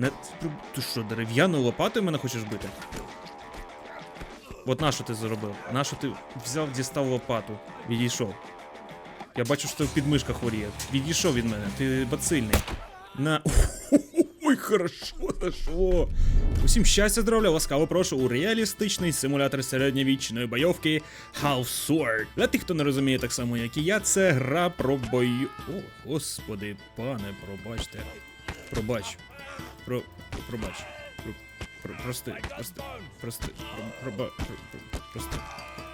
Не... Ти що, дерев'яною лопатою мене хочеш бити? От на що ти зробив? На що ти взяв, дістав лопату? Відійшов. Я бачу, що ти підмишка хворіє. Відійшов від мене, ти бацильний. На. Ой, хорошо дошло. Усім щастя, здоров'я, ласкаво прошу у реалістичний симулятор середньовічної бойовки Half Sword. Для тих, хто не розуміє так само, як і я, це гра про бою. О, господи, пане, пробачте. Пробач. Про. Пробач. Про, про, прости, прости, прости, про, проба, про, про, прости,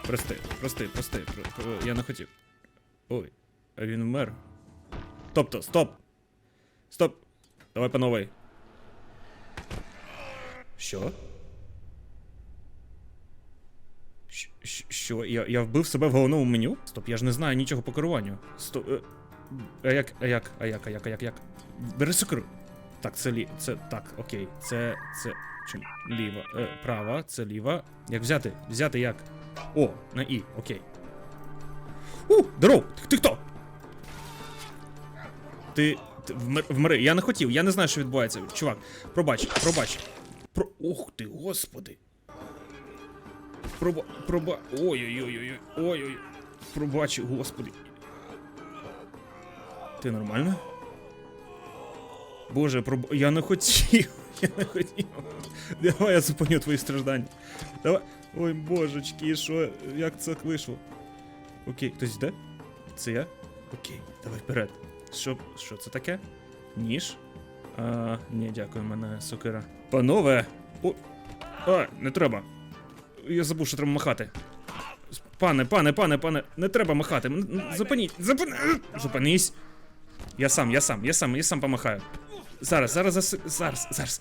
прости, прости, прости, про, про, я не хотів. Ой, а він вмер. Тобто, стоп! Стоп! Давай по новій. Що? Що? Я, я вбив себе в головному меню? Стоп, я ж не знаю нічого по керуванню. Стоп. Е, а як, а як, а як, а як, а як, як? Бери сокиру. Так, це лі. Це. Так, окей. Це. Це. Чим? Ліва. Е, права, це ліва. Як взяти? Взяти як? О, на І, окей. У, здоров! Ти, ти хто? Ти. ти вмер, вмри. Я не хотів, я не знаю, що відбувається. Чувак, пробач, пробач. Про. Ух ти, господи. Проба. Проба. Ой-ой-ой-ой. Ой-ой. Пробач, господи. Ти нормально? Боже, проб... я не хотів. Я не хотів. Давай я зупиню твої страждання. Давай. Ой, божечки, що? Як це вийшло? Окей, хтось йде? Це я? Окей, давай вперед. Що, що це таке? Ніж? А, ні, дякую, мене сокира. Панове! О, а, не треба. Я забув, що треба махати. Пане, пане, пане, пане, не треба махати. Зупиніть. Зупинись. Я сам, я сам, я сам, я сам помахаю. Зараз, зараз, зараз, зараз, зараз.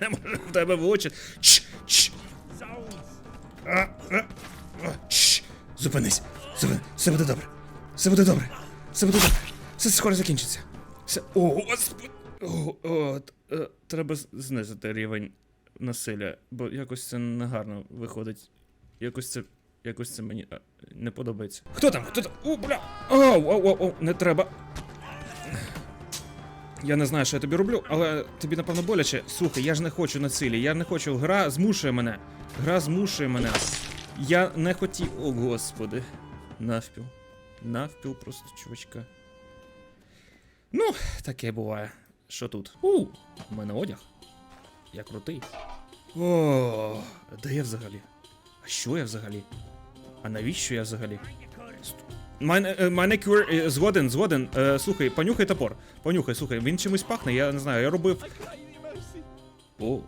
Не можу в тебе в очі. Чш, чш. А, а, а, чш. Зупинись. Зупинись. Все буде добре. Все буде добре. Все буде добре. Все скоро закінчиться. Все. О, господи. О, о, е, треба знизити рівень насилля, бо якось це негарно виходить. Якось це. Якось це мені не подобається. Хто там? Хто там? О, бля! Ау, ау, ау, не треба. Я не знаю, що я тобі роблю, але тобі напевно боляче. Слухай, я ж не хочу насилля, я не хочу. Гра змушує мене. Гра змушує мене. Я не хотів. О, господи. Навпіл. Навпіл просто, чувачка. Ну, таке буває. Що тут? У, у мене одяг. Я крутий. О, де я взагалі? Що я взагалі? А навіщо я взагалі? Е, кюр е, згоден, згоден. Е, слухай, понюхай топор. Понюхай, слухай, він чимось пахне, я не знаю, я робив. О.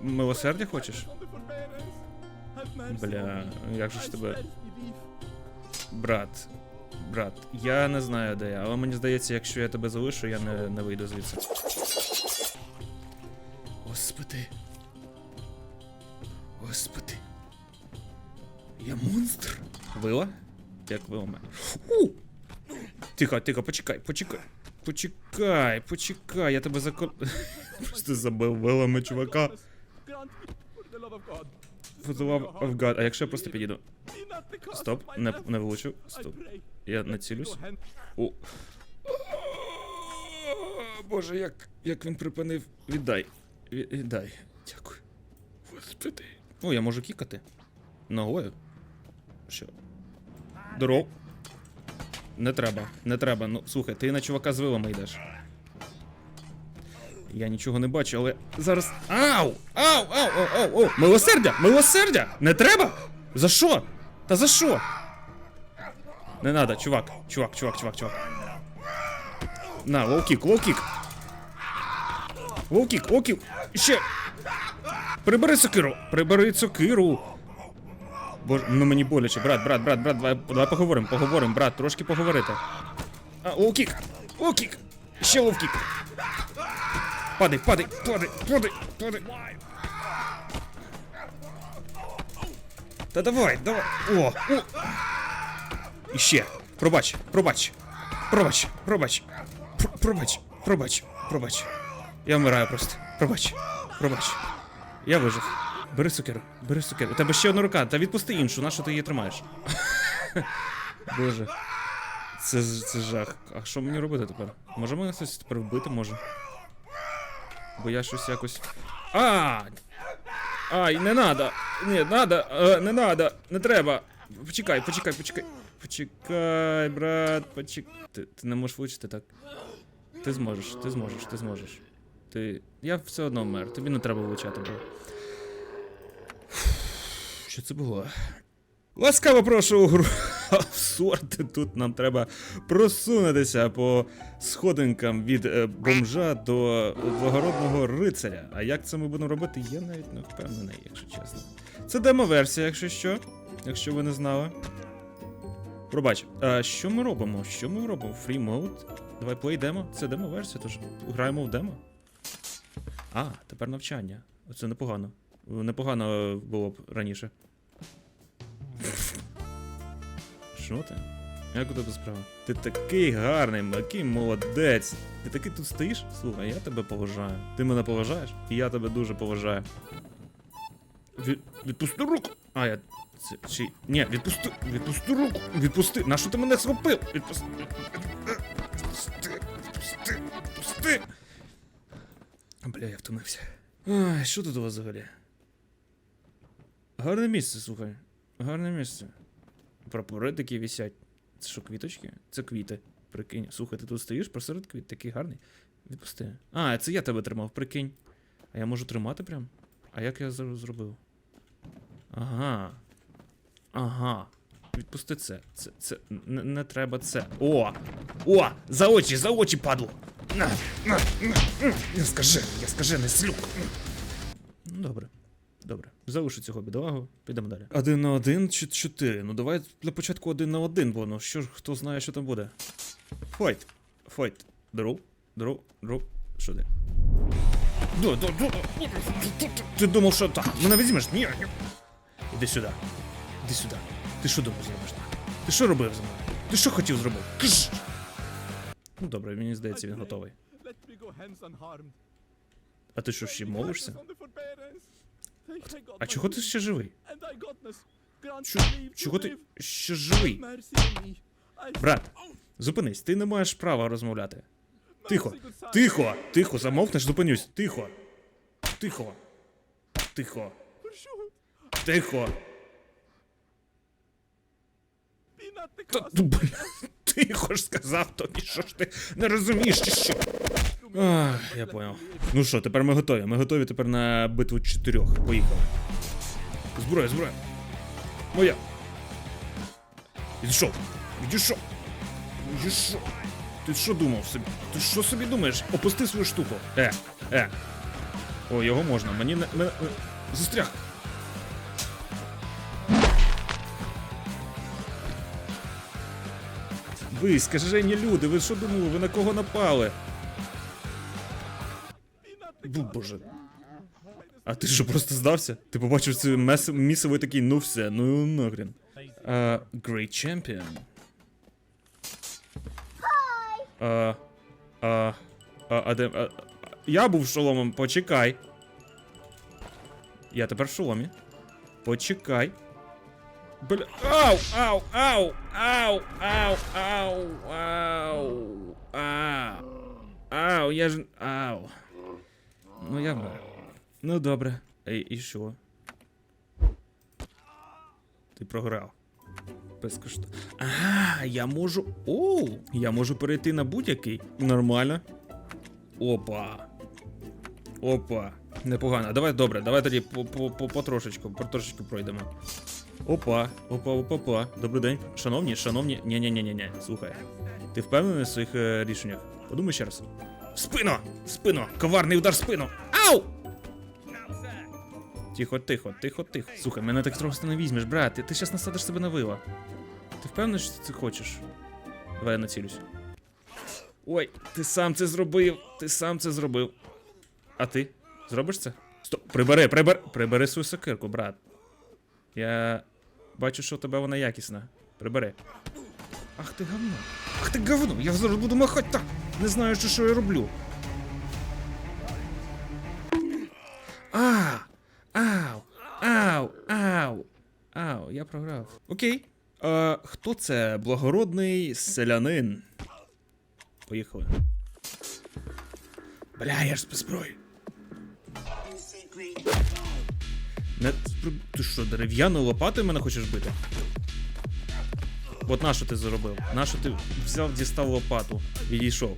Милосердя хочеш? Бля, як же ж тебе. Брат. Брат, я не знаю, де я, але мені здається, якщо я тебе залишу, я не, не вийду звідси. Господи. Господи. Я монстр. Вила? Як вила мене. У! Тихо, тихо, почекай, почекай. Почекай, почекай, я тебе закон. Просто забив вилами чувака. Фотолав Авгад. А якщо я просто підійду? Стоп, не, не влучив. Стоп. Я націлюсь. О. Боже, як, як він припинив. Віддай. Віддай. Дякую. Господи. О, я можу кікати. Ногою. Що? Здоров. Не треба, не треба. Ну, слухай, ти на чувака з вилами йдеш. Я нічого не бачу, але зараз. Ау! Ау! Ау! Ау! Ау! Ау! Милосердя! Милосердя! Не треба? За що? Та за що? Не надо, чувак, чувак, чувак, чувак, чувак. На, лоу-кік, лоу-кік. Лоу-кік. Ще. Прибери сокиру. Прибери сокиру. Боже, ну мені боляче, брат, брат, брат, брат, давай, давай поговоримо, поговоримо, брат, трошки поговорити. А, лоу-кік, лоу-кік. Ще лоу-кік. Падай, падай, падай, падай, падай. Та давай, давай. О, о. І ще. Пробач, пробач. Пробач, пробач. Пробач, пробач, пробач. Я вмираю просто. Пробач, пробач. Я вижив. Бери сокиру, бери сокиру. У тебе ще одна рука, та відпусти іншу, на що ти її тримаєш? Боже. Це, це жах. А що мені робити тепер? Може мене хтось тепер вбити може? Бо я щось якось. А! Ай, не надо! Ні, надо, е, не надо, не треба. Почекай, почекай, почекай. Почекай, брат, почекай. Ти, ти не можеш влучити так. Ти зможеш, ти зможеш, ти зможеш. Ти. Я все одно вмер, тобі не треба влучати було. Що це було? Ласкаво прошу у гру в сорт. Тут нам треба просунутися по сходинкам від е, бомжа до благородного рицаря. А як це ми будемо робити, я навіть не впевнений, якщо чесно. Це демо-версія, якщо що. Якщо ви не знали. Пробач, а що ми робимо? Що ми робимо? Free mode? Давай play демо. Це демо-версія, тож граємо в демо. А, тепер навчання. Оце непогано. Непогано було б раніше. Що ти? Як у тебе справа? Ти такий гарний, такий молодець. Ти такий тут стоїш? Слухай, я тебе поважаю. Ти мене поважаєш? І я тебе дуже поважаю. Від, відпусти руку! А, я. Це, чи... Ні, відпусти! Відпусти руку! Відпусти! На що ти мене схопив? Відпусти! Відпусти! Відпусти! Відпусти! Бля, я втомився. Ай, що тут у вас взагалі? Гарне місце, слухай. Гарне місце. Прапори такі висять. Це що, квіточки? Це квіти. Прикинь. Слухай, ти тут стоїш посеред квіт, такий гарний. Відпусти. А, це я тебе тримав, прикинь. А я можу тримати прям? А як я зро- зробив? Ага. Ага. Відпусти це. Це. Це. Не, не треба це. О! О! За очі, за очі, падло! На, на, на, на. Я скажи, я скажи, не слюк. Ну, добре. Добре. Залишу цього бідолагу, підемо далі. Один на один чи чотири? Ну давай для початку один на один, бо ну що ж, хто знає, що там буде. Файт. Файт. Дроу. Дроу. Дроу. Що ти? Да, да, да. Ти думав, що так? Мене візьмеш? Ні, ні. Іди сюди. Іди сюди. Ти що думав зробиш так? Ти що робив за мною? Ти що хотів зробити? Кш! Ну добре, мені здається, він готовий. А ти що ще молишся? А чого ти ще живий? Чо, чого ти ще живий? Брат, зупинись, ти не маєш права розмовляти. Тихо, тихо, тихо, замовкнеш, зупинюсь. Тихо. Тихо. Тихо. Тихо. Та тихо ж сказав тобі, що ж ти не розумієш, чи що? Ах, я понял. Ну що, тепер ми готові. Ми готові тепер на битву чотирьох. Поїхали. Зброя, зброя. Моя. Відійшов. Відійшов. Відійшов. Ти що думав собі? Ти що собі думаєш? Опусти свою штуку. Е, е. О, його можна. Мені не. Застряг. Ви, скажені люди, ви що думали? Ви на кого напали? Бу, боже. А ти що, просто здався? Ти побачив це мес... місиво і такий, ну все, ну нахрен. Uh, great champion. А, а, а, а, де, а, я був шоломом, почекай. Я тепер в шоломі. Почекай. Бля. Ау, ау, ау, ау, ау, ау, ау, ау. Ау, я ж. Ау. Ну я вмер. Ну добре. І, і що? Ти програв. Безкоштовно. А, я можу. Оу! Я можу перейти на будь-який. Нормально. Опа. Опа. Непогано. Давай добре, давай тоді по, по, по, потрошечку, потрошечку пройдемо. Опа, опа, опа, опа. Добрий день. Шановні, шановні. ні ні ні ні ні Слухай. Ти впевнений в своїх е, рішеннях? Подумай ще раз. В спину! Коварний удар спину! Ау! Тихо, тихо, тихо, тихо. Слухай, мене так просто не візьмеш, брат. Ти, щас насадиш себе на вила. Ти впевнений, що ти хочеш? Давай я націлюсь. Ой, ти сам це зробив. Ти сам це зробив. А ти? Зробиш це? Стоп, прибери, прибери, прибери свою сокирку, брат. Я бачу, що у тебе вона якісна. Прибери. Ах ти говно. Ах ти говно! Я зараз буду махати так. Не знаю, що, що я роблю. А! Ау! Ау! Ау! Ау, я програв. Окей. А, хто це? Благородний селянин. Поїхали. Бля, я ж без зброї. Не... Ти що, дерев'яною лопатою мене хочеш бити? От на що ти зробив? На що ти взяв, дістав лопату, відійшов.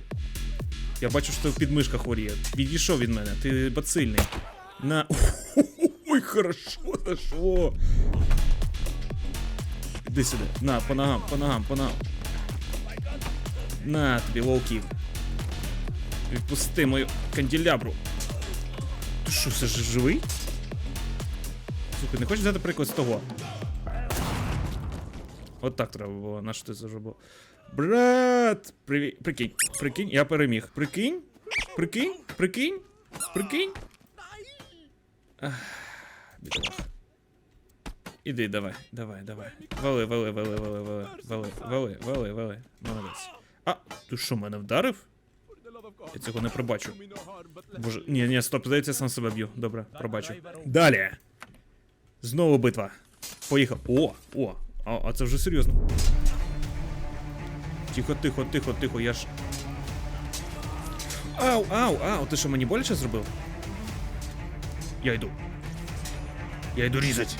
Я бачу, що ти в підмишках хворіє. Відійшов від мене, ти бацильний. На. Ой, хорошо зашло. Іди сюди. На, по ногам, по ногам, по ногам. На тобі, волків. Відпусти мою канделябру. Ти що, все ж живий? Слухай, не хочеш взяти приклад з того? От так треба було, на що ти зажобав. Брат! Привіт. Прикинь, прикинь, я переміг. Прикинь? Прикинь? Прикинь? Прикинь? Ах. Іди, давай, давай, давай. Вали, вали, вали, вали, вали, вали, вали, вали, вали. Молодець. А, ти що, мене вдарив? Я цього не пробачу. Боже, ні, ні, стоп, здається, сам себе б'ю. Добре, пробачу. Далі. Знову битва. Поїхав. О, о, а, а це вже серйозно. Тихо, тихо, тихо, тихо, я ж. Ау, ау, ау, ти що мені боляче зробив? Я йду. Я йду різать.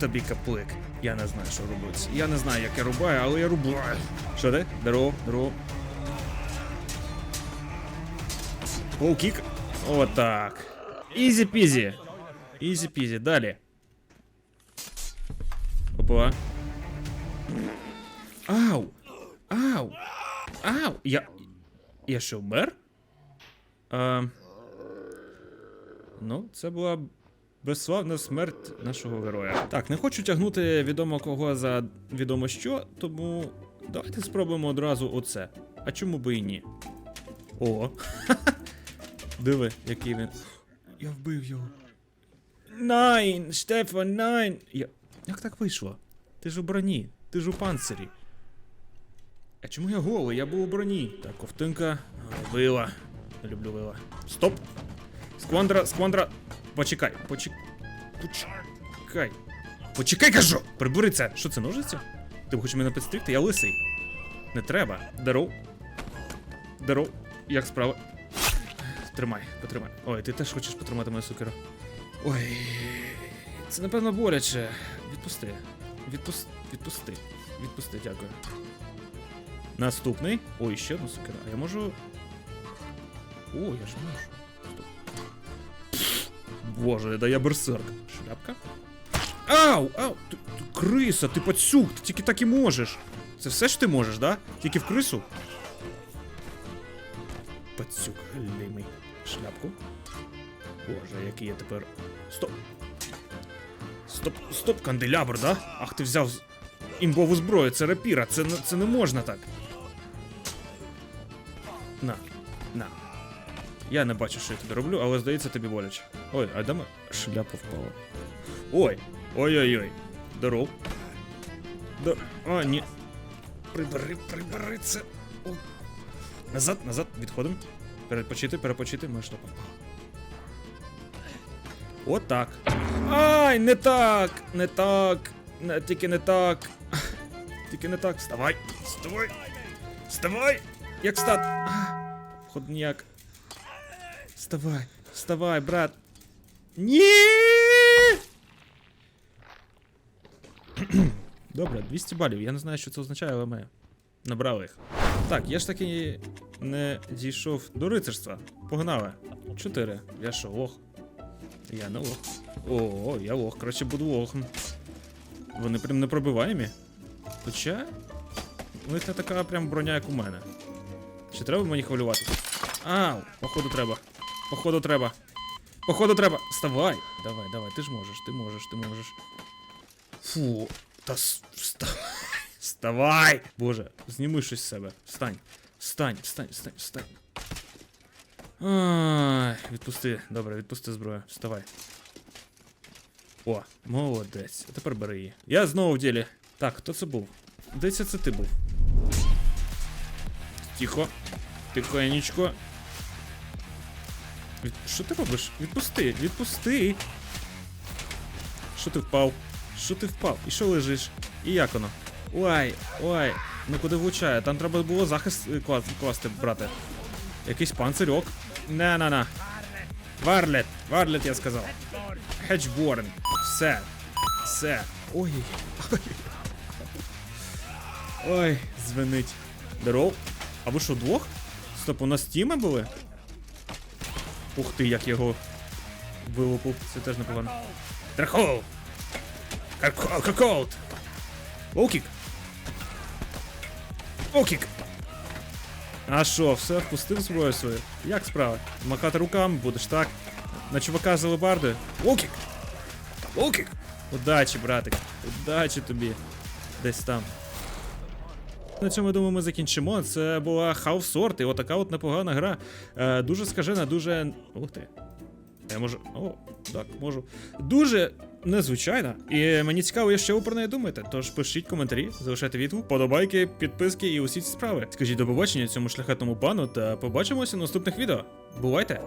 Тобі каплик. Я не знаю, що робиться. Я не знаю, як я рубаю, але я рубаю. Що ти? Здорово, здорово. Полкік. Отак. Ізі пізі. Ізі пізі. Далі. Опа. Ау! Ау! Ау! Я. Я що, вмер? А... Ну, це була безславна смерть нашого героя. Так, не хочу тягнути відомо кого за відомо що, тому давайте спробуємо одразу оце. А чому би і ні? О. Диви, який він. Я вбив його. Найн! Штефан, найн! Я... Як так вийшло? Ти ж у броні, ти ж у панцирі. А чому я голий? Я був у броні. Так, ковтинка. Вила. Не люблю вила. Стоп! Сквандра, сквандра. Почекай, почекай. Почекай. Почекай, кажу! Прибери це! Що це ножиці? Ти хочеш мене підстригти? Я лисий. Не треба. Даров. Даров. Як справа? Тримай, потримай. Ой, ти теж хочеш потримати мою сукеру. Ой. Це напевно боляче. Відпусти. Відпусти. Відпусти. Відпусти, дякую. Наступний. Ой, ще одна сукера. А я можу. О, я ж можу. Стоп. Боже, да я берсерк. Шляпка. Ау! Ау! Ти, ти криса, ти пацюк, ти тільки так і можеш. Це все ж ти можеш, да? Тільки в крису? Пацюк, лимий. Шляпку. Боже, який я тепер. Стоп. Стоп, стоп, канделябр, да? Ах, ти взяв імбову зброю, це рапіра, це, це не можна так. На, на. Я не бачу, що я тобі роблю, але здається, тобі боляче. Ой, а де ми... Шляпа впала. Ой! Ой-ой-ой. Здоров. Да... А, ні. Прибери, прибери це. О. Назад, назад, відходимо. Перепочити, перепочити, моя шляпа впала. Отак. Ай, не так! Не так! Не, тільки не так. Тільки не так. Вставай! Вставай! Вставай! Як встати? А, Входняк. Вставай, вставай, брат. Ні! Добре, 200 балів. Я не знаю, що це означає, але ми набрали їх. Так, я ж таки не дійшов до рицарства. Погнали. Чотири. Я що, лох? Я не лох. О, я лох, коротше, буду лохом. Вони прям непробиваємі. Хоча. У них не така прям броня, як у мене. Чи треба мені хвилюватися? Ау, походу треба. Походу треба. Походу треба. Вставай. Давай, давай, ти ж можеш, ти можеш, ти можеш. Фу. Та вставай. Вставай! Боже, зніми щось з себе. Встань. Встань, встань, встань, встань. Ай, відпусти. Добре, відпусти зброю. Вставай. О, молодець. А тепер бери її. Я знову в ділі. Так, хто це був? Десь це ти був. Тихо. Тихонечко. Від... Що ти робиш? Відпусти, відпусти. Що ти впав? Що ти впав? І що лежиш? І як воно? Ой, ой, ну куди влучає? Там треба було захист е, класти, брате. Якийсь панцирьок. На-на-на. Варлет, Варлет, я сказав. Хеджборн. Все. Все. Ой. Ой. Ой, звенить. Здоров. А ви що, двох? Стоп, у нас тіми були? Ух ти, як його вилупив. Це теж непогано. Драхол! Каколд! Окік! Окік! А що, все, впустив зброю свою? Як справа? Махати руками будеш, так? На чувака з алебардою? Окік! Окік! Удачі, братик! Удачі тобі! Десь там. На цьому, думаю, ми закінчимо. Це була Half Sword, і отака от непогана гра. Е, дуже скажена, дуже. Ух ти. Я можу. О, так, можу. Дуже незвичайна. І мені цікаво, що ви про неї думаєте. Тож пишіть коментарі, залишайте відгук, подобайки, підписки і усі ці справи. Скажіть до побачення цьому шляхетному пану та побачимося в наступних відео. Бувайте!